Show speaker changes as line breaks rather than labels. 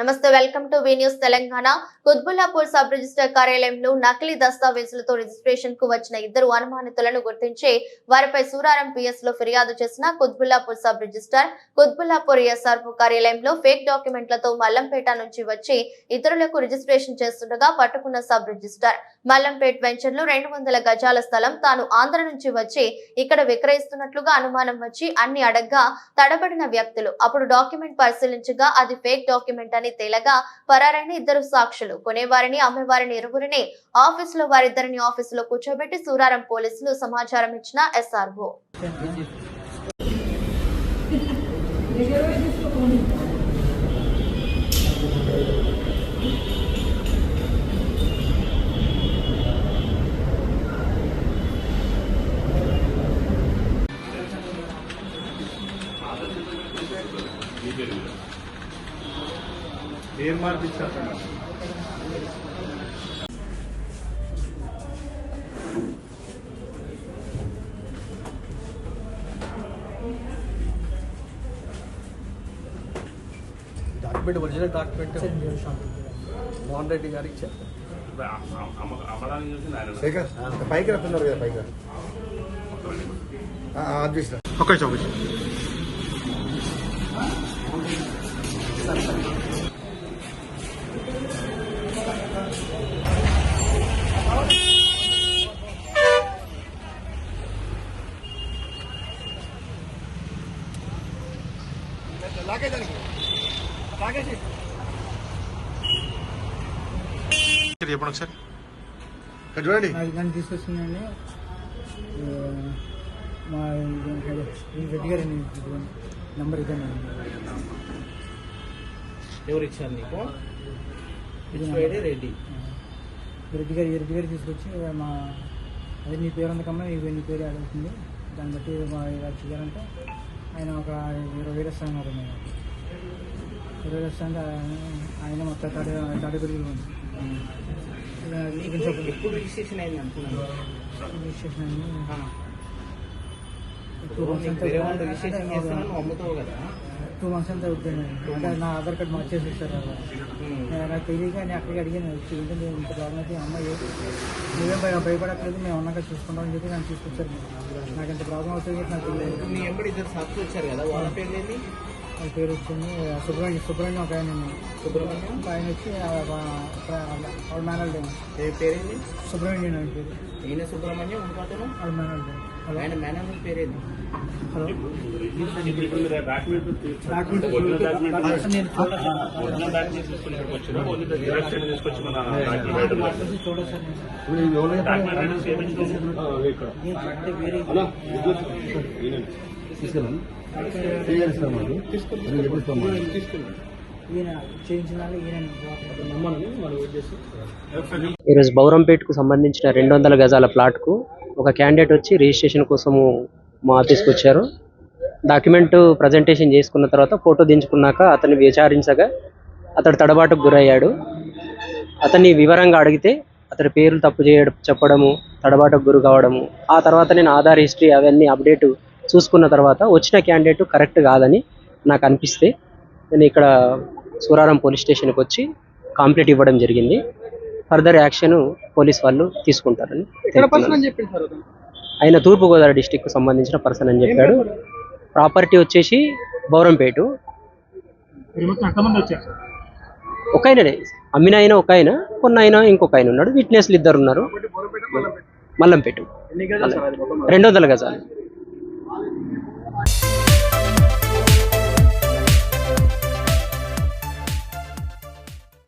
నమస్తే welcome to V news Telangana. Qutbullapur sub register కార్యాలయంలో నకిలీ దస్తావేజులతో రిజిస్ట్రేషన్కు వచ్చిన ఇద్దరు అనుమానితులను గుర్తించి వారిపై సూరారం పిఎస్లో ఫిర్యాదు చేసిన Qutbullapur sub register. Qutbullapur SR కార్యాలయంలో ఫేక్ డాక్యుమెంట్లతో మల్లంపేట నుంచి వచ్చి ఇతరులకు రిజిస్ట్రేషన్ చేస్తుండగా పట్టుకున్న సబ్ రిజిస్టర్. మల్లంపేట్ వెంచర్లో రెండు వందల గజాల స్థలం తాను ఆంధ్ర నుంచి వచ్చి ఇక్కడ విక్రయిస్తున్నట్లుగా అనుమానం వచ్చి అన్ని అడగ్గా తడబడిన వ్యక్తులు. అప్పుడు డాక్యుమెంట్ పరిశీలించగా అది ఫేక్ డాక్యుమెంట్ అని తేలగా పరారైన ఇద్దరు సాక్షులు. కొనేవారిని అమ్మేవారిని ఇరువురిని ఆఫీసులో వారిద్దరిని ఆఫీసులో కూర్చోబెట్టి సూరారం పోలీసులు సమాచారం ఇచ్చిన ఎస్ఆర్ఓ.
ఏం మార్పించారు
document original document Mohan Reddy గారికి చెప్పాను
పైకి రస్తున్నారు కదా పైకి చూసిన ఒక నిమిషం, చెప్పండి ఒకసారి. చూడండి.
అది కానీ తీసుకొచ్చిందండి మా రెడ్డి గారి నంబర్ ఇదండి
ఎవరు ఇచ్చారు నీకు?
ఇది
రెడ్డి.
రెడ్డి గారి ఈ రెడ్డి గారు తీసుకొచ్చి మా అదే నీ పేరు ఉందకమ్మా నీ నీ పేరు అడుగుతుంది. దాన్ని బట్టి మా చేయాలంటే ఆయన ఒక ఇరవై వేలు ఇస్తున్నారు మేము ఇరవై వేలు ఇస్తుంటే ఆయన మొత్తం తాడి తాడి గురించి ఉంది.
ఎప్పుడు రిజిస్ట్రేషన్ అయింది అనుకున్నాను
రిజిస్ట్రేషన్ అయింది.
రిజిస్ట్రేషన్ చేస్తాను అమ్ముతావు కదా.
టూ మంత్స్ అంతా అవుతుంది అంటే నా ఆధార్ కార్డు మార్చేసి ఇస్తారు. నేను నాకు తెలియక నేను అక్కడికి అడిగాను వచ్చి ఏంటంటే ఇంత ప్రాబ్లం అయితే అమ్మాయి నువ్వేం భయ భయపడట్లేదు మేము ఉన్నాక చూసుకుంటామని చెప్పి నన్ను తీసుకొచ్చారు. నాకు ఇంత ప్రాబ్లం అవుతుంది నాకు తెలియదు.
నీ ఎంబడి ఇద్దరు సాక్షి వచ్చారు కదా వాళ్ళ పేరు ఏంటి
వాళ్ళ పేరు వచ్చింది సుబ్రహ్మణ్యం సుబ్రహ్మణ్యం ఒక ఆయన.
సుబ్రహ్మణ్యం?
ఒక ఆయన వచ్చి వాళ్ళ మేనల్
ఏ పేరేంటి?
సుబ్రహ్మణ్యం ఆయన పేరు.
ఈయన సుబ్రహ్మణ్యం ఇంకోతను
వాళ్ళ మేనల్ హలో
ఆయన మేనేజర్
హలో.
తీసుకెళ్ళండి.
ఈరోజు బౌరంపేట్కు సంబంధించిన రెండు వందల గజాల ప్లాట్కు ఒక క్యాండిడేట్ వచ్చి రిజిస్ట్రేషన్ కోసము మా ఆఫీస్కి వచ్చారు. డాక్యుమెంట్ ప్రజెంటేషన్ చేసుకున్న తర్వాత ఫోటో దించుకున్నాక అతన్ని విచారించగా అతడు తడబాటుకు గురయ్యాడు. అతన్ని వివరంగా అడిగితే అతడి పేర్లు తప్పు చేయడం చెప్పడము తడబాటుకు గురి కావడము ఆ తర్వాత నేను ఆధార్ హిస్టరీ అవన్నీ అప్డేట్ చూసుకున్న తర్వాత వచ్చిన క్యాండిడేట్ కరెక్ట్ కాదని నాకు అనిపిస్తే నేను ఇక్కడ సూరారం పోలీస్ స్టేషన్కి వచ్చి కంప్లీట్ ఇవ్వడం జరిగింది. ఫర్దర్ యాక్షన్ పోలీస్ వాళ్ళు తీసుకుంటారని. ఆయన తూర్పుగోదావరి డిస్టిక్ సంబంధించిన పర్సన్ అని చెప్పాడు. ప్రాపర్టీ వచ్చేసి బౌరంపేట. ఒక ఆయననే అమ్మిన ఆయన ఒక ఆయన కొన్న ఆయన ఇంకొక ఆయన ఉన్నాడు. విట్నెస్లు ఇద్దరు ఉన్నారు. మల్లంపేట. రెండు వందల గజాలు.